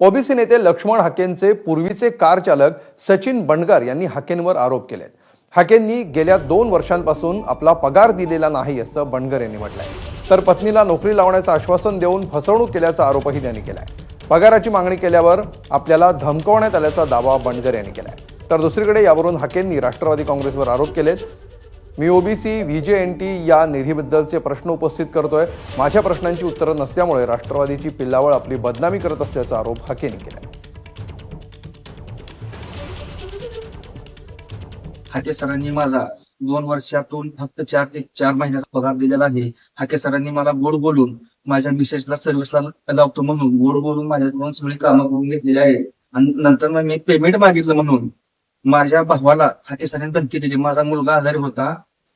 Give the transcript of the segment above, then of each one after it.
OBC नेते लक्ष्मण हाकेंचे पूर्वीचे car चालक सचिन बंडगर यांनी हाकेंवर आरोप केले हाकेंनी गेल्या दोन वर्षांपासून आपला पगार दिलेला नाही असं बंडगर यांनी म्हटलंय. तर पत्नीला नोकरी लावण्याचं आश्वासन देऊन फसवणूक केल्याचा आरोपही त्यांनी केलाय. पगाराची मागणी केल्यावर आपल्याला धमकवण्यात आल्याचा दावा बंडगर यांनी केलाय. तर दुसरीकडे यावरून हाकेंनी राष्ट्रवादी काँग्रेसवर आरोप केलेत. मी ओबीसी विजे एन टी या निधीबद्दलचे प्रश्न उपस्थित करतोय. माझ्या प्रश्नांची उत्तरं नसल्यामुळे राष्ट्रवादीची पिल्लावळ आपली बदनामी करत असल्याचा आरोप हाकेंनी केला हाके सरांनी माझा दोन वर्षातून फक्त चार ते चार महिन्याचा पगार दिलेला आहे. हाके सरांनी मला गोड बोलून माझ्या मिसेसला सर्व्हिसला लावतो म्हणून गोड बोलून माझ्याकडून सगळी कामं करून घेतलेली आहेत. आणि नंतर मग मी पेमेंट मागितलं म्हणून. माझ्या भावाला हाके सरांनी धमकी दिली. माझा मुलगा आजारी होता.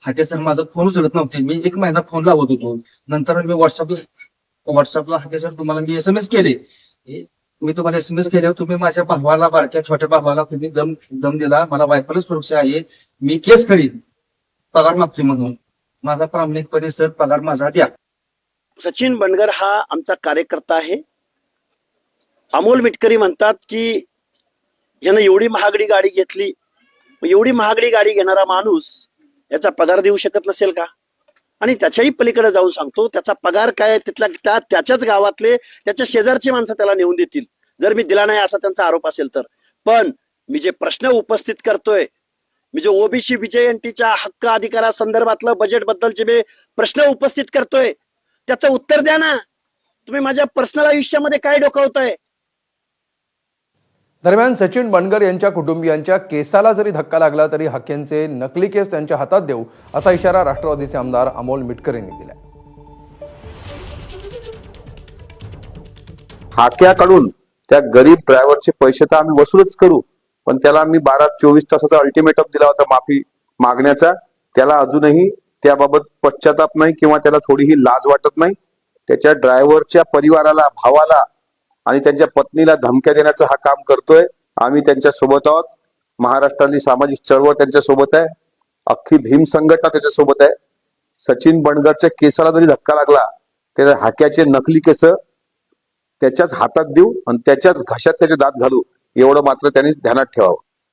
हाके सर माझा फोन उचलत नव्हते. मी एक महिना फोन लावत होतो. नंतर मी व्हॉट्सअपला व्हॉट्सअपला हाके सर तुम्हाला मी एसएमएस केले. मी तुम्हाला एसएमएस केल्यावर तुम्ही माझ्या भावाला बारक्या छोट्या भावाला तुम्ही दम दम दिला. मला वायफायला सुरक्षा आहे. मी केस करीन. पगार मागते म्हणून. माझा प्रामाणिकपणे सर पगार माझा द्या. सचिन बनगर हा आमचा कार्यकर्ता आहे. अमोल मिटकरी म्हणतात की यानं एवढी महागडी गाडी घेतली. एवढी महागडी गाडी घेणारा माणूस याचा पगार देऊ शकत नसेल का? आणि त्याच्याही पलीकडे जाऊन सांगतो त्याचा पगार काय तिथला तिथल्या त्या त्याच्याच गावातले त्याच्या शेजारची माणसं त्याला नेऊन देतील. जर मी दिला नाही असा त्यांचा आरोप असेल तर. पण मी जे प्रश्न उपस्थित करतोय मी जे ओबीसी विजयंतीच्या हक्क अधिकारासंदर्भातलं बजेटबद्दल जे मी प्रश्न उपस्थित करतोय त्याचं उत्तर द्या ना. तुम्ही माझ्या पर्सनल आयुष्यामध्ये काय डोकावताय? दरम्यान सचिन बंडगर यांच्या कुटुंबियांच्या केसाला जरी धक्का लागला तरी हाकेंचे नकली केस त्यांच्या हातात देऊ असा इशारा राष्ट्रवादीचे आमदार अमोल मिटकर यांनी दिला हाक्याकडून त्या गरीब ड्रायव्हरचे पैसे तर आम्ही वसूलच करू पण त्याला आम्ही बारा चोवीस तासाचा अल्टिमेटम दिला होता माफी मागण्याचा. त्याला अजूनही त्याबाबत पश्चाताप नाही किंवा त्याला थोडीही लाज वाटत नाही. त्याच्या ड्रायव्हरच्या परिवाराला भावाला आणि त्यांच्या पत्नीला धमक्या देण्याचं हा काम करतोय. आम्ही त्यांच्यासोबत आहोत. महाराष्ट्रातली सामाजिक चळवळ त्यांच्यासोबत आहे. अख्खी भीम संघटना त्याच्या सोबत आहे. सचिन बणगरच्या केसाला जरी धक्का लागला त्याच्या हाक्याचे नकली केस त्याच्याच हातात देऊ आणि त्याच्याच घशात त्याचे दात घालू एवढं मात्र त्यांनी ध्यानात ठेवावं.